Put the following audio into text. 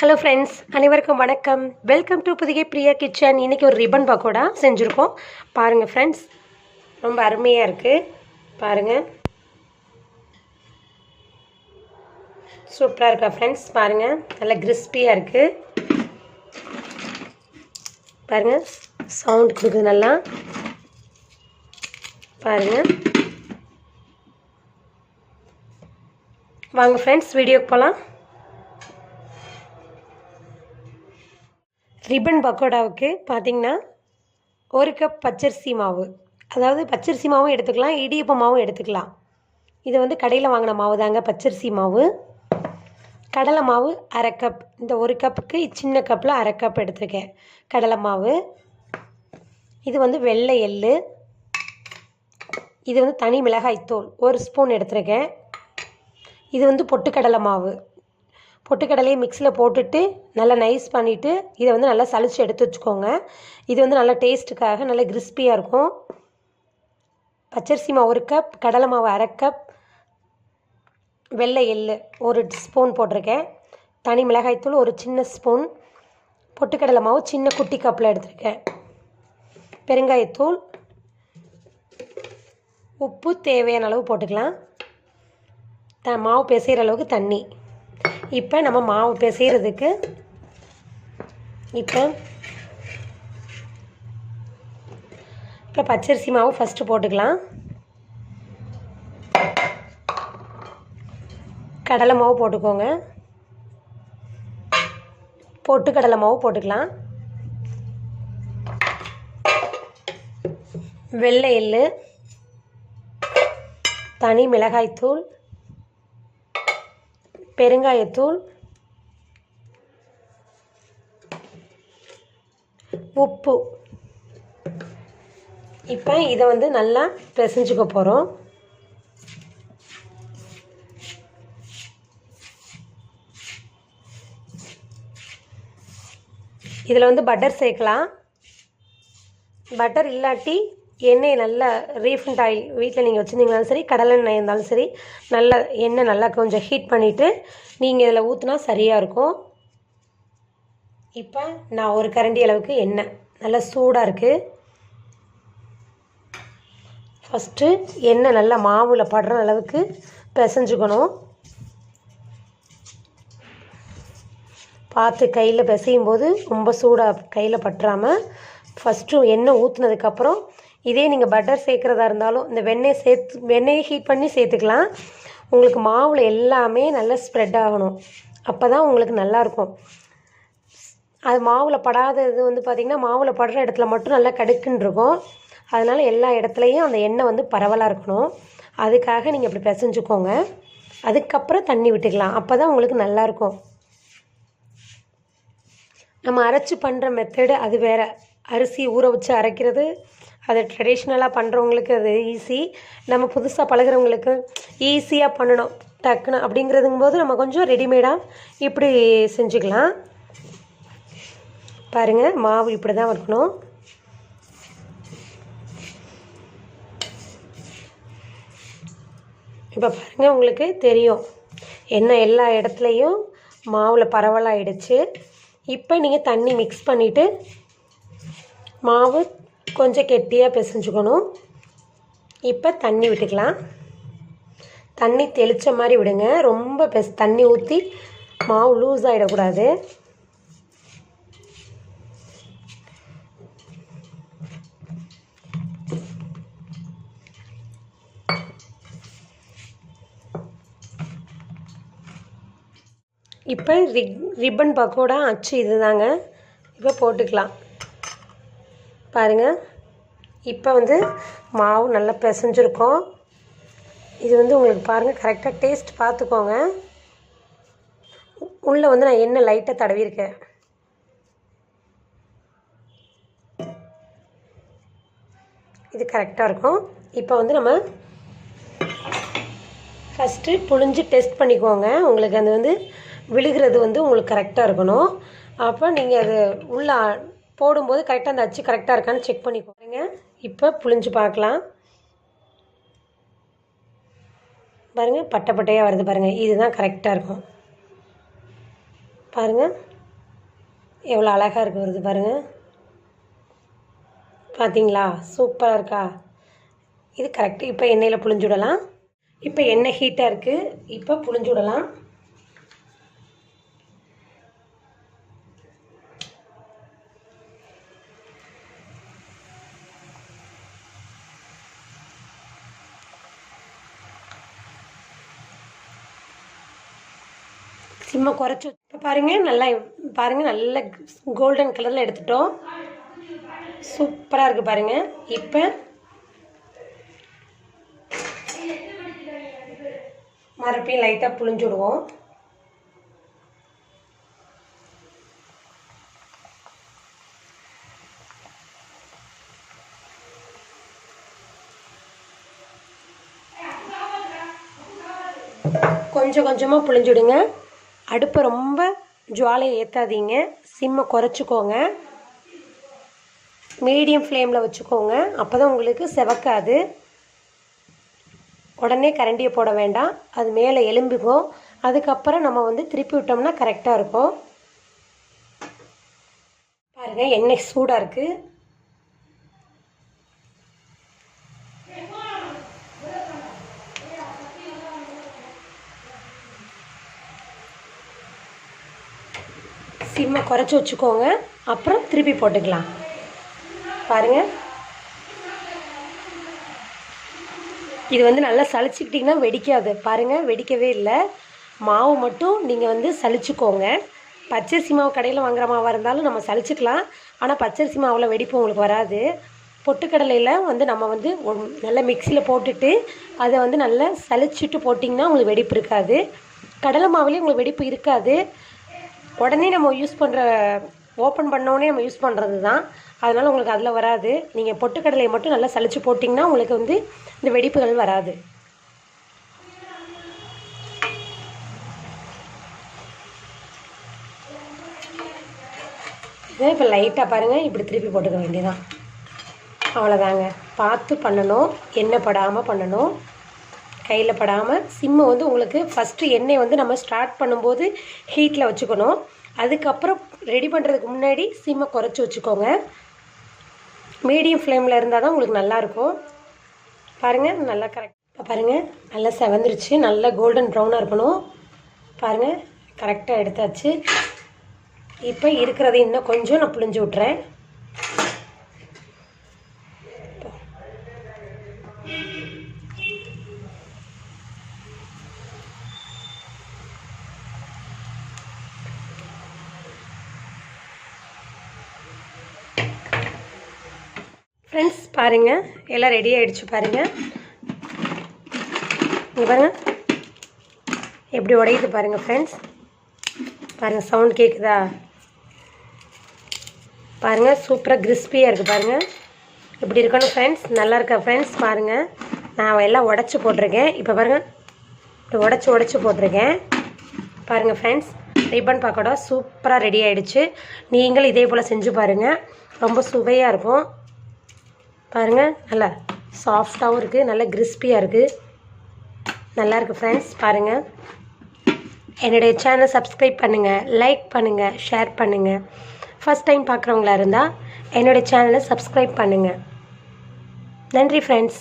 Hello friends அனைவருக்கும் வணக்கம். Welcome to புதிய பிரியா கிச்சன் இன்றைக்கி ஒரு ரிப்பன் பக்கோடா செஞ்சுருக்கோம். பாருங்கள் ஃப்ரெண்ட்ஸ் ரொம்ப அருமையாக இருக்குது பாருங்கள் சூப்பராக இருக்கா ஃப்ரெண்ட்ஸ் பாருங்கள் நல்லா கிறிஸ்பியாக இருக்குது பாருங்கள் சவுண்ட் கொடுக்குது நல்லா. பாருங்கள் வாங்க ஃப்ரெண்ட்ஸ் வீடியோக்கு போகலாம் ரிப்பன் பக்கோடாவுக்கு பார்த்தீங்கன்னா ஒரு கப் பச்சரிசி மாவு. அதாவது பச்சரிசி மாவும் எடுத்துக்கலாம் இடியப்ப மாவும் எடுத்துக்கலாம். இது வந்து கடையில் வாங்கின மாவு தாங்க பச்சரிசி மாவு. கடலை மாவு அரை கப். இந்த ஒரு கப்புக்கு சின்ன கப்பில் அரை கப் எடுத்திருக்கேன் கடலை மாவு. இது வந்து வெள்ளை எள்ளு. இது வந்து தனி மிளகாய்த்தூள் ஒரு ஸ்பூன் எடுத்திருக்கேன். இது வந்து பொட்டுக்கடலை மாவு. பொட்டுக்கடலையை மிக்சியில் போட்டுட்டு நல்லா நைஸ் பண்ணிவிட்டு இதை வந்து நல்லா சளிச்சு எடுத்து வச்சுக்கோங்க. இது வந்து நல்லா டேஸ்ட்டுக்காக நல்லா கிறிஸ்பியாக இருக்கும். பச்சரிசி மாவு ஒரு கப் கடலை மாவு அரை கப் வெள்ளை எள்ளு ஒரு ஸ்பூன் போட்டிருக்கேன். தனி மிளகாய்த்தூள் ஒரு சின்ன ஸ்பூன் பொட்டுக்கடலை மாவு சின்ன குட்டி கப்பில் எடுத்திருக்கேன். பெருங்காயத்தூள் உப்பு தேவையான அளவு போட்டுக்கலாம். த மாவு பிசைகிற அளவுக்கு தண்ணி. இப்போ நம்ம மாவு பிசைகிறதுக்கு இப்போ இப்போ பச்சரிசி மாவு ஃபஸ்ட்டு போட்டுக்கலாம். கடலை மாவு போட்டுக்கோங்க. பொட்டு கடலை மாவு போட்டுக்கலாம். வெள்ளை எள்ளு தனி மிளகாய்த்தூள் பெருங்காயத்தூள் உப்பு. இப்போ இதை வந்து நல்லா பிசைஞ்சுக்க போகிறோம் இதில் வந்து பட்டர் சேர்க்கலாம். பட்டர் இல்லாட்டி எண்ணெய் நல்லா ரீஃபண்ட் ஆயில் வீட்டில் நீங்கள் வச்சுருந்தீங்களாலும் சரி கடலை எண்ணெய் இருந்தாலும் சரி நல்லா எண்ணெய் நல்லா கொஞ்சம் ஹீட் பண்ணிவிட்டு நீங்கள் இதில் ஊற்றினா சரியாக இருக்கும். இப்போ நான் ஒரு கரண்டி அளவுக்கு எண்ணெய் நல்லா சூடாக இருக்குது ஃபஸ்ட்டு எண்ணெய் நல்லா மாவில் படுற அளவுக்கு பிசைஞ்சுக்கணும். பார்த்து கையில் பிசையும் போது ரொம்ப சூடாக கையில் பற்றாமல் ஃபஸ்ட்டு எண்ணெய் ஊற்றுனதுக்கப்புறம் இதே நீங்கள் பட்டர் சேர்க்குறதா இருந்தாலும் இந்த வெண்ணெய் சேர்த்து வெண்ணெயை ஹீட் பண்ணி சேர்த்துக்கலாம். உங்களுக்கு மாவில் எல்லாமே நல்லா ஸ்ப்ரெட் ஆகணும். அப்போ தான் உங்களுக்கு நல்லாயிருக்கும் அது மாவில் படாத இது வந்து பார்த்திங்கன்னா மாவில் படுற இடத்துல மட்டும் நல்லா கடுக்குன்னு இருக்கும். அதனால் எல்லா இடத்துலையும் அந்த எண்ணெய் வந்து பரவலாக இருக்கணும். அதுக்காக நீங்கள் இப்படி பிசைஞ்சுக்கோங்க. அதுக்கப்புறம் தண்ணி விட்டுக்கலாம். அப்போ தான் உங்களுக்கு நல்லாயிருக்கும் நம்ம அரைச்சி பண்ணுற மெத்தடு அது வேறு. அரிசி ஊற வச்சு அரைக்கிறது அது ட்ரெடிஷ்னலாக பண்ணுறவங்களுக்கு அது ஈஸி நம்ம புதுசாக பழகிறவங்களுக்கு ஈஸியாக பண்ணணும் டக்குன்னு. அப்படிங்கிறதுங்கும் போது நம்ம கொஞ்சம் ரெடிமேடாக இப்படி செஞ்சுக்கலாம். பாருங்கள் மாவு இப்படி தான் இருக்கணும் இப்போ பாருங்கள் உங்களுக்கு தெரியும். என்ன எல்லா இடத்துலையும் மாவில் பரவலாகிடுச்சு இப்போ நீங்கள் தண்ணி மிக்ஸ் பண்ணிவிட்டு மாவு கொஞ்சம் கெட்டியாக பிசைஞ்சுக்கணும். இப்போ தண்ணி விட்டுக்கலாம். தண்ணி தெளித்த மாதிரி விடுங்க. ரொம்ப பெஸ் தண்ணி ஊற்றி மாவு லூஸ் ஆகிடக்கூடாது இப்போ ரிக் ரிப்பன் பக்கோடா அச்சு இதுதாங்க. இப்போ போட்டுக்கலாம். பாருங்கள் இப்போ வந்து மாவு நல்லா பிசைஞ்சிருக்கோம். இது வந்து உங்களுக்கு பாருங்கள் கரெக்டாக டேஸ்ட் பார்த்துக்கோங்க. உள்ளே வந்து நான் எண்ணெய் லைட்டாக தடவிருக்கேன் இது கரெக்டாக இருக்கும். இப்போ வந்து நம்ம ஃபஸ்ட்டு புழிஞ்சு டெஸ்ட் பண்ணிக்கோங்க. உங்களுக்கு அது வந்து விழுகிறது வந்து உங்களுக்கு கரெக்டாக இருக்கணும். அப்போ நீங்கள் அது உள்ள போடும்போது கரெக்டாக அந்த அச்சு கரெக்டாக இருக்கான்னு செக் பண்ணி பாருங்க. இப்போ புழிஞ்சு பார்க்கலாம். பாருங்கள் பட்டை பட்டையாக வருது பாருங்கள் இதுதான் கரெக்டாக இருக்கும். பாருங்கள் எவ்வளோ அழகாக இருக்கு வருது பாருங்கள் பார்த்தீங்களா சூப்பராக இருக்கா? இது கரெக்டு இப்போ எண்ணெயில் புழிஞ்சு விடலாம். இப்போ எண்ணெய் ஹீட்டாக இருக்குது இப்போ புழிஞ்சு விடலாம். சிம்மை குறைச்சி இப்போ பாருங்கள் நல்லா பாருங்கள் நல்ல கோல்டன் கலரில் எடுத்துட்டோம். சூப்பராக இருக்குது பாருங்கள் இப்போ மறுபடியும் லைட்டாக புழிஞ்சு விடுவோம். கொஞ்சம் கொஞ்சமாக புழிஞ்சுடுங்க அடுப்பை ரொம்ப ஜுவாலையை ஏற்றாதீங்க சிம்மை குறைச்சிக்கோங்க. மீடியம் ஃப்ளேமில் வச்சுக்கோங்க. அப்போ தான் உங்களுக்கு செவக்காது. உடனே கரண்டியை போட வேண்டாம். அது மேலே எலும்பிக்கும் அதுக்கப்புறம் நம்ம வந்து திருப்பி விட்டோம்னா கரெக்டாக இருக்கும். பாருங்கள் எண்ணெய் சூடாக இருக்குது சிம்மை குறைச்சி வச்சுக்கோங்க. அப்புறம் திருப்பி போட்டுக்கலாம். பாருங்கள் இது வந்து நல்லா சளிச்சுக்கிட்டிங்கன்னா வெடிக்காது. பாருங்கள் வெடிக்கவே இல்லை. மாவு மட்டும் நீங்கள் வந்து சளிச்சுக்கோங்க. பச்சரிசி மாவு கடையில் வாங்குற மாவாக இருந்தாலும் நம்ம சளிச்சுக்கலாம். ஆனால் பச்சரிசி மாவில் வெடிப்பு உங்களுக்கு வராது. பொட்டுக்கடலையில் வந்து நம்ம வந்து நல்லா மிக்சியில் போட்டுட்டு அதை வந்து நல்லா சளிச்சிட்டு போட்டிங்கன்னா உங்களுக்கு வெடிப்பு இருக்காது. கடலை மாவுலேயும் உங்களுக்கு வெடிப்பு இருக்காது. உடனே நம்ம யூஸ் பண்ணுற ஓப்பன் பண்ணோடனே நம்ம யூஸ் பண்ணுறது தான் அதனால் உங்களுக்கு அதில் வராது. நீங்கள் பொட்டுக்கடலையை மட்டும் நல்லா சளிச்சு போட்டிங்கன்னா உங்களுக்கு வந்து இந்த வெடிப்புகள் வராது. இதை இப்போ லைட்டாக பாருங்கள் இப்படி திருப்பி போட்டுக்க வேண்டியதான் அவ்வளோதாங்க பார்த்து பண்ணணும். எண்ணெய் படாமல் பண்ணணும். கையில் படாமல் சிம்மை வந்து உங்களுக்கு ஃபஸ்ட்டு எண்ணெய் வந்து நம்ம ஸ்டார்ட் பண்ணும்போது ஹீட்டில் வச்சுக்கணும். அதுக்கப்புறம் ரெடி பண்ணுறதுக்கு முன்னாடி சிம்மை குறைச்சி வச்சுக்கோங்க. மீடியம் ஃப்ளேமில் இருந்தால் தான் உங்களுக்கு நல்லாயிருக்கும் பாருங்கள் நல்லா கரெக்ட் இப்போ பாருங்கள் நல்லா செவந்துருச்சு. நல்லா கோல்டன் ப்ரௌனாக இருக்கணும். பாருங்கள் கரெக்டாக எடுத்தாச்சு. இப்போ இருக்கிறத இன்னும் கொஞ்சம் நான் புழிஞ்சு விட்றேன் ஃப்ரெண்ட்ஸ் பாருங்கள் எல்லாம் ரெடி ஆகிடுச்சு பாருங்கள் இங்கே பாருங்கள் எப்படி உடையுது பாருங்கள் ஃப்ரெண்ட்ஸ் பாருங்கள் சவுண்ட் கேட்குதா பாருங்கள் சூப்பராக கிறிஸ்பியாக இருக்குது பாருங்கள் இப்படி இருக்கணும் ஃப்ரெண்ட்ஸ் நல்லா இருக்கா ஃப்ரெண்ட்ஸ் பாருங்கள் நான் எல்லாம் உடச்சி போட்டிருக்கேன். இப்போ பாருங்கள் இப்படி உடச்சி உடச்சி போட்டிருக்கேன். பாருங்கள் ஃப்ரெண்ட்ஸ் ரிப்பன் பக்கோடா சூப்பராக ரெடி ஆகிடுச்சு நீங்களும் இதே போல் செஞ்சு பாருங்கள் ரொம்ப சுவையாக இருக்கும். பாருங்கள் நல்லா சாஃப்டாகவும் இருக்குது நல்லா கிறிஸ்பியாக இருக்குது நல்லாயிருக்கு ஃப்ரெண்ட்ஸ் பாருங்கள் என்னுடைய சேனல் சப்ஸ்கிரைப் பண்ணுங்கள் லைக் பண்ணுங்கள் ஷேர் பண்ணுங்கள் ஃபஸ்ட் டைம் பார்க்குறவங்களா இருந்தால் என்னுடைய சேனலை சப்ஸ்கிரைப் பண்ணுங்கள் நன்றி ஃப்ரெண்ட்ஸ்